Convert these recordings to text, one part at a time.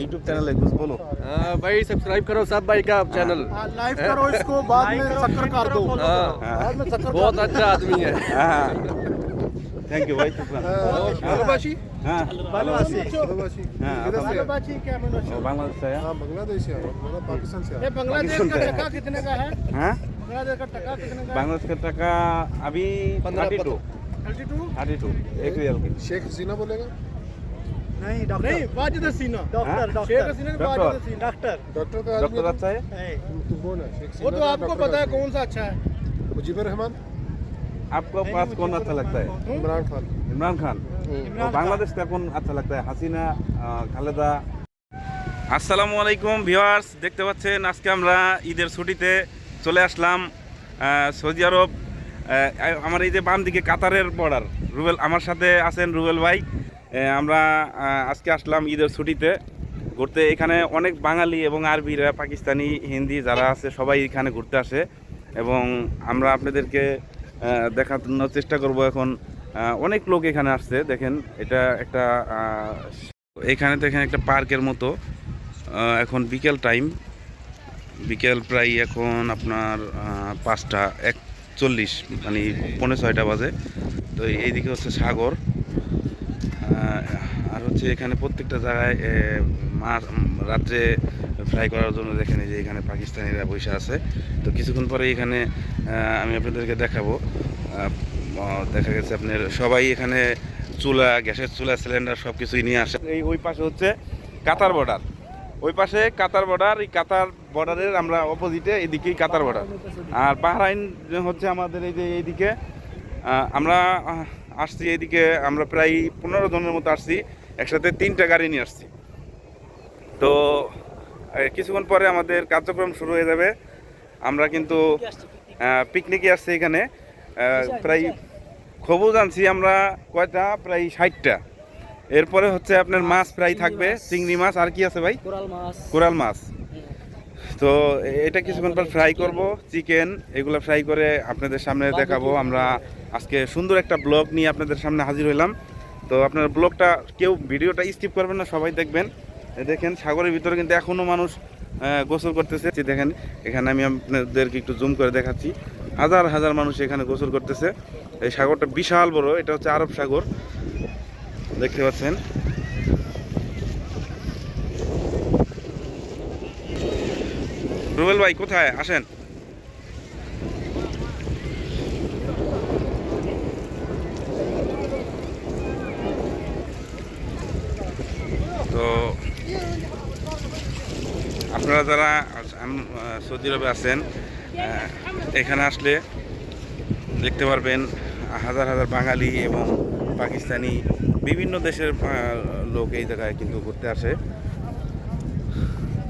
YouTube channel है कुछ बोलो। हाँ भाई सब्सक्राइब करो सब भाई का चैनल लाइव करो इसको बाद में शक्कर कर दो। हाँ। बाद में शक्कर बहुत अच्छा आदमी है। हाँ। थैंक यू भाई शुक्रान बांग्लादेशी हाँ। हाँ से? हाँ पाकिस्तान से ये बांग्लादेश का टका कितने का है? हाँ? बांग्लादेश का टका कितने का बांग्लादेश का टका अभी thirty two thirty two? Thirty two एक रियल शेख हसीना बोलेगा? আপনার পাঁচ কোন আচ্ছা লাগতে হাসিনা খালেদা আসসালামু আলাইকুম ভিওয়ার্স দেখতে পাচ্ছেন আজকে আমরা ঈদের ছুটিতে চলে আসলাম সৌদি আরব। আমার এই যে বাম দিকে কাতারের বর্ডার রুবেল আমার সাথে আছেন রুবেল ভাই। আমরা আজকে আসলাম ঈদের ছুটিতে ঘুরতে। এখানে অনেক বাঙালি এবং আরবিরা, পাকিস্তানি, হিন্দি যারা আছে, সবাই এখানে ঘুরতে আসে। এবং আমরা আপনাদেরকে দেখানোর চেষ্টা করব এখন। অনেক লোক এখানে আসছে, দেখেন, এটা একটা এখানে দেখেন একটা পার্কের মতো। এখন বিকেল টাইম। বিকেল প্রায় এখন আপনার পাঁচটা, একচল্লিশ মানে পনেরো ছয়টা বাজে। তো এইদিকে হচ্ছে সাগর। আর হচ্ছে এখানে প্রত্যেকটা জায়গায় মাছ রাত্রে ফ্রাই করার জন্য দেখেন যে এখানে পাকিস্তানিরা বসে আছে। তো কিছুক্ষণ পরে এখানে আমি আপনাদেরকে দেখাবো। দেখা গেছে আপনার সবাই এখানে চুলা, গ্যাসের চুলা সিলিন্ডার সব কিছুই নিয়ে আসে। এই ওই পাশে হচ্ছে কাতার বর্ডার ওই পাশে কাতার বর্ডার এই কাতার বর্ডারের আমরা অপোজিটে এদিকেই কাতার বর্ডার আর বাহরাইন হচ্ছে আমাদের এই যে এইদিকে আমরা আসছি এদিকে আমরা প্রায় পনেরো জনের মতো আসছি একসাথে তিনটা গাড়ি নিয়ে আসছি। তো কিছুক্ষণ পরে আমাদের কার্যক্রম শুরু হয়ে যাবে। আমরা কিন্তু পিকনিকে আসছি এখানে। প্রায় খবুজ জানছি আমরা কয়টা? প্রায় ষাটটা। এরপরে হচ্ছে আপনার মাছ প্রায় থাকবে চিংড়ি মাছ। আর কি আছে ভাই? কোরাল মাছ। কোরাল মাছ। তো এটা কিছুক্ষণ পর ফ্রাই করব চিকেন এগুলো ফ্রাই করে আপনাদের সামনে দেখাবো। আমরা আজকে সুন্দর একটা ব্লগ নিয়ে আপনাদের সামনে হাজির হইলাম। তো আপনার ব্লগটা কেউ ভিডিওটা স্কিপ করবেন না, সবাই দেখবেন। দেখেন, সাগরের ভিতরে কিন্তু এখনও মানুষ গোসল করতেছে। দেখেন, এখানে আমি আপনাদেরকে একটু জুম করে দেখাচ্ছি। হাজার হাজার মানুষ এখানে গোসল করতেছে। এই সাগরটা বিশাল বড়, এটা হচ্ছে আরব সাগর। দেখতে পাচ্ছেন? রুবেল ভাই, কোথায়? আসেন। তো আপনারা যারা সৌদি আরবে আছেন এখানে আসলে দেখতে পারবেন হাজার হাজার বাঙালি এবং পাকিস্তানি বিভিন্ন দেশের লোক এই জায়গায় কিন্তু ঘুরতে আসে।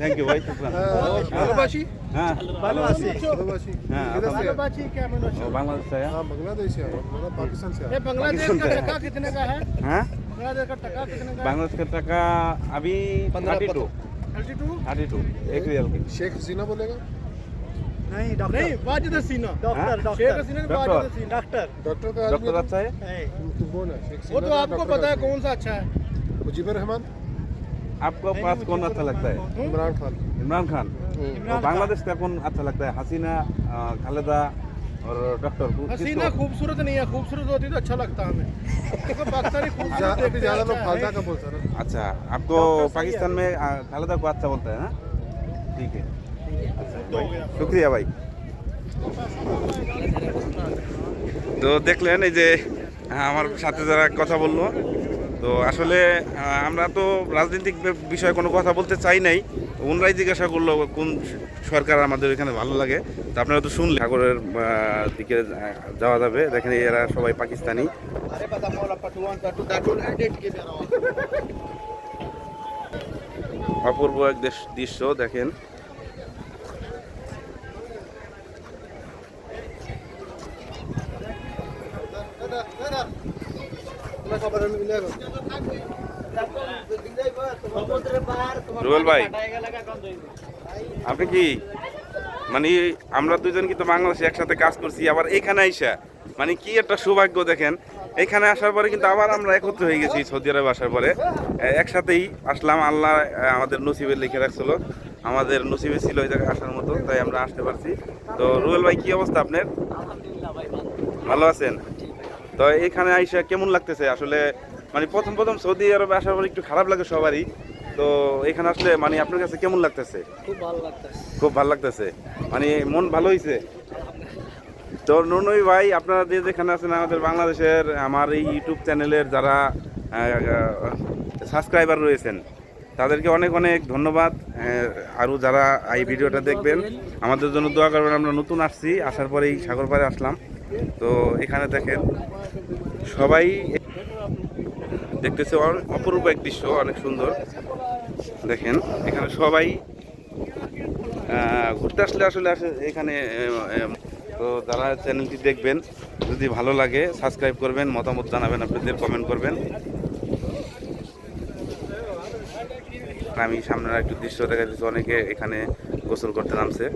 थैंक यू भाई शुक्रिया ভালোবাসি हाँ ভালোবাসি ভালোবাসি हाँ ভালোবাসি क्या मनोज बांग्लादेश से हाँ बांग्लादेश से मतलब पाकिस्तान से ये बांग्लादेश का टका कितने का है? हाँ बांग्लादेश का टका कितने का बांग्लादेश का टका अभी 32 32 32 एक रियल के। शेख हसीना बोलेगा? नहीं डॉक्टर नहीं Wajid Hasina doctor doctor doctor doctor का डॉक्टर अच्छा है? वो तो आपको पता है कौन सा अच्छा है। मुजीबर रहमान? आपको पास कौन अच्छा लगता है इमरान खान इमरान खान तो बांग्लादेश का कौन अच्छा लगता है हसीना अ, खालेदा और डॉक्टर को- हसीना किसको? खूबसूरत नहीं है खूबसूरत होती तो अच्छा लगता हमें देखो पाकिस्तानी खूबसूरत ज्या- देखते अभी हैं, ज्यादा लोग अच्छा फालता है। का बोलते हैं ना अच्छा आपको पाकिस्तान में अ, खालेदा को अच्छा बोलता है ना ठीक है अच्छा भाई, शुक्रिया भाई তো দেখলেন এই যে আহ, আমার সাথে যারা কথা বললো তো আসলে আমরা তো রাজনৈতিক বিষয়ে কোনো কথা বলতে চাই নাই। ওনরাই জিজ্ঞাসা করল কোন সরকার আমাদের এখানে ভালো লাগে। তো আপনারা তো শুনলেন। সাগরের দিকে যাওয়া যাবে। দেখেন এরা সবাই পাকিস্তানি। অপূর্ব এক দেশ দৃশ্য, দেখেন। রুবেল ভাই আপনি কি? মানে আমরা দুজন কিন্তু বাংলাদেশে একসাথে কাজ করছি আবার এখানে আইসা। মানে কি একটা সৌভাগ্য দেখেন এখানে আসার পরে কিন্তু আবার আমরা একত্র হয়ে গেছি সৌদি আরব আসার পরে। একসাথেই আসলাম আল্লাহ আমাদের নসিবে লিখে রাখছিল। আমাদের নসিবে ছিল ওই জায়গায় আসার মতো তাই আমরা আসতে পারছি। তো রুবেল ভাই কি অবস্থা আপনার? আলহামদুলিল্লাহ ভাই ভালো। ভালো আছেন? তো এখানে আইসা কেমন লাগতেছে? আসলে মানে প্রথম প্রথম সৌদি আরবে আসার পর একটু খারাপ লাগে সবারই। তো এখানে আসলে মানে আপনার কাছে কেমন লাগতেছে? খুব ভালো লাগতেছে। খুব ভালো লাগতেছে? মানে মন ভালো হয়েছে তো নুনুই ভাই আপনারা যে যেখানে আছেন আমাদের বাংলাদেশের আমার এই ইউটিউব চ্যানেলের যারা সাবস্ক্রাইবার রয়েছেন তাদেরকে অনেক অনেক ধন্যবাদ। আরও যারা এই ভিডিওটা দেখবেন আমাদের জন্য দোয়া করবেন। আমরা নতুন আসছি আসার পরেই সাগর পাড়ে আসলাম। তো এখানে দেখেন, সবাই দেখতেছে অপরূপ এক দৃশ্য, অনেক সুন্দর। দেখেন, এখানে সবাই ঘুরতে আসলে আসলে আসে- এখানে তো যারা চ্যানেলটি দেখবেন, যদি ভালো লাগে, সাবস্ক্রাইব করবেন, মতামত জানাবেন, আপনাদের কমেন্ট করবেন। আমি সামনের একটু দৃশ্য দেখা যাচ্ছে অনেকে এখানে গোসল করতে নামছে।